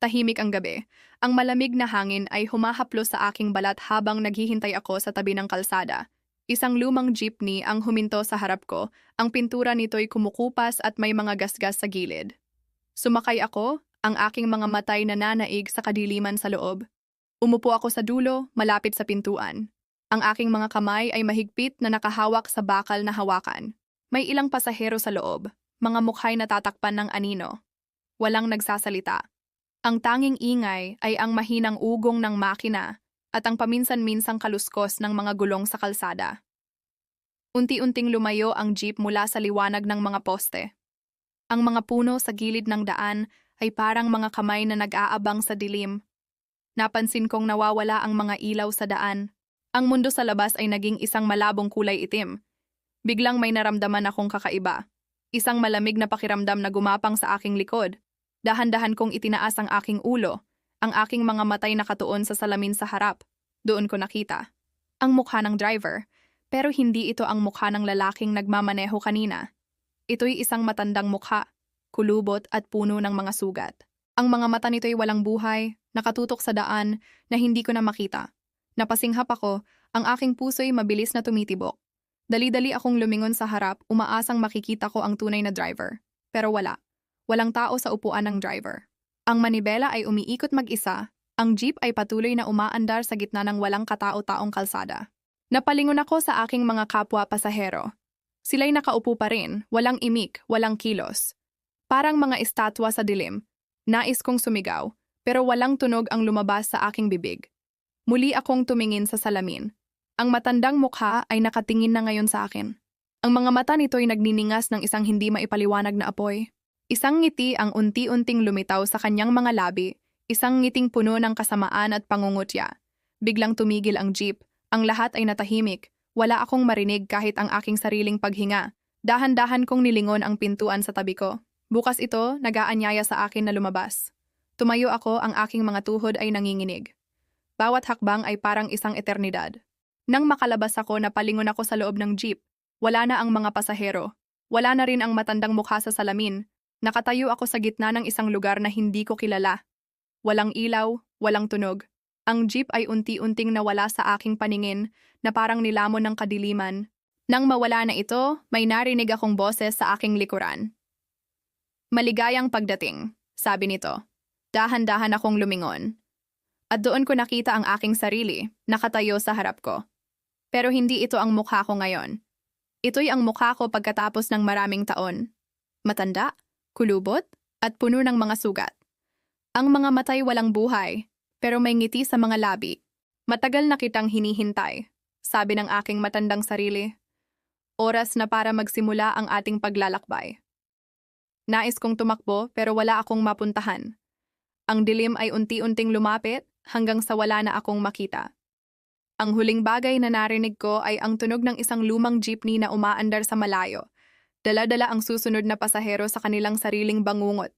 Tahimik ang gabi. Ang malamig na hangin ay humahaplo sa aking balat habang naghihintay ako sa tabi ng kalsada. Isang lumang jeepney ang huminto sa harap ko. Ang pintura nito'y kumukupas at may mga gasgas sa gilid. Sumakay ako, ang aking mga matay nananaig sa kadiliman sa loob. Umupo ako sa dulo, malapit sa pintuan. Ang aking mga kamay ay mahigpit na nakahawak sa bakal na hawakan. May ilang pasahero sa loob, mga mukhay na tatakpan ng anino. Walang nagsasalita. Ang tanging ingay ay ang mahinang ugong ng makina at ang paminsan-minsang kaluskos ng mga gulong sa kalsada. Unti-unting lumayo ang jeep mula sa liwanag ng mga poste. Ang mga puno sa gilid ng daan ay parang mga kamay na nag-aabang sa dilim. Napansin kong nawawala ang mga ilaw sa daan. Ang mundo sa labas ay naging isang malabong kulay itim. Biglang may naramdaman akong kakaiba. Isang malamig na pakiramdam na gumapang sa aking likod. Dahan-dahan kong itinaas ang aking ulo, ang aking mga matay nakatuon sa salamin sa harap. Doon ko nakita. Ang mukha ng driver, pero hindi ito ang mukha ng lalaking nagmamaneho kanina. Ito'y isang matandang mukha, kulubot at puno ng mga sugat. Ang mga mata nito'y walang buhay, nakatutok sa daan na hindi ko na makita. Napasinghap ako, ang aking puso'y mabilis na tumitibok. Dali-dali akong lumingon sa harap, umaasang makikita ko ang tunay na driver. Pero wala. Walang tao sa upuan ng driver. Ang manibela ay umiikot mag-isa, ang jeep ay patuloy na umaandar sa gitna ng walang katao-taong kalsada. Napalingon ako sa aking mga kapwa pasahero. Sila'y nakaupo pa rin, walang imik, walang kilos. Parang mga estatwa sa dilim. Nais kong sumigaw, pero walang tunog ang lumabas sa aking bibig. Muli akong tumingin sa salamin. Ang matandang mukha ay nakatingin na ngayon sa akin. Ang mga mata nito'y nagniningas ng isang hindi maipaliwanag na apoy. Isang ngiti ang unti-unting lumitaw sa kanyang mga labi, isang ngiting puno ng kasamaan at pangungutya. Biglang tumigil ang jeep, ang lahat ay natahimik, wala akong marinig kahit ang aking sariling paghinga. Dahan-dahan kong nilingon ang pintuan sa tabi ko. Bukas ito, nagaanyaya sa akin na lumabas. Tumayo ako, ang aking mga tuhod ay nanginginig. Bawat hakbang ay parang isang eternidad. Nang makalabas ako, napalingon ako sa loob ng jeep. Wala na ang mga pasahero. Wala na rin ang matandang mukha sa salamin. Nakatayo ako sa gitna ng isang lugar na hindi ko kilala. Walang ilaw, walang tunog. Ang jeep ay unti-unting nawala sa aking paningin na parang nilamon ng kadiliman. Nang mawala na ito, may narinig akong boses sa aking likuran. Maligayang pagdating, sabi nito. Dahan-dahan akong lumingon. At doon ko nakita ang aking sarili, nakatayo sa harap ko. Pero hindi ito ang mukha ko ngayon. Ito'y ang mukha ko pagkatapos ng maraming taon. Matanda, kulubot, at puno ng mga sugat. Ang mga matay walang buhay, pero may ngiti sa mga labi. Matagal na kitang hinihintay, sabi ng aking matandang sarili. Oras na para magsimula ang ating paglalakbay. Nais kong tumakbo pero wala akong mapuntahan. Ang dilim ay unti-unting lumapit hanggang sa wala na akong makita. Ang huling bagay na narinig ko ay ang tunog ng isang lumang jeepney na umaandar sa malayo. Dala-dala ang susunod na pasahero sa kanilang sariling bangungot.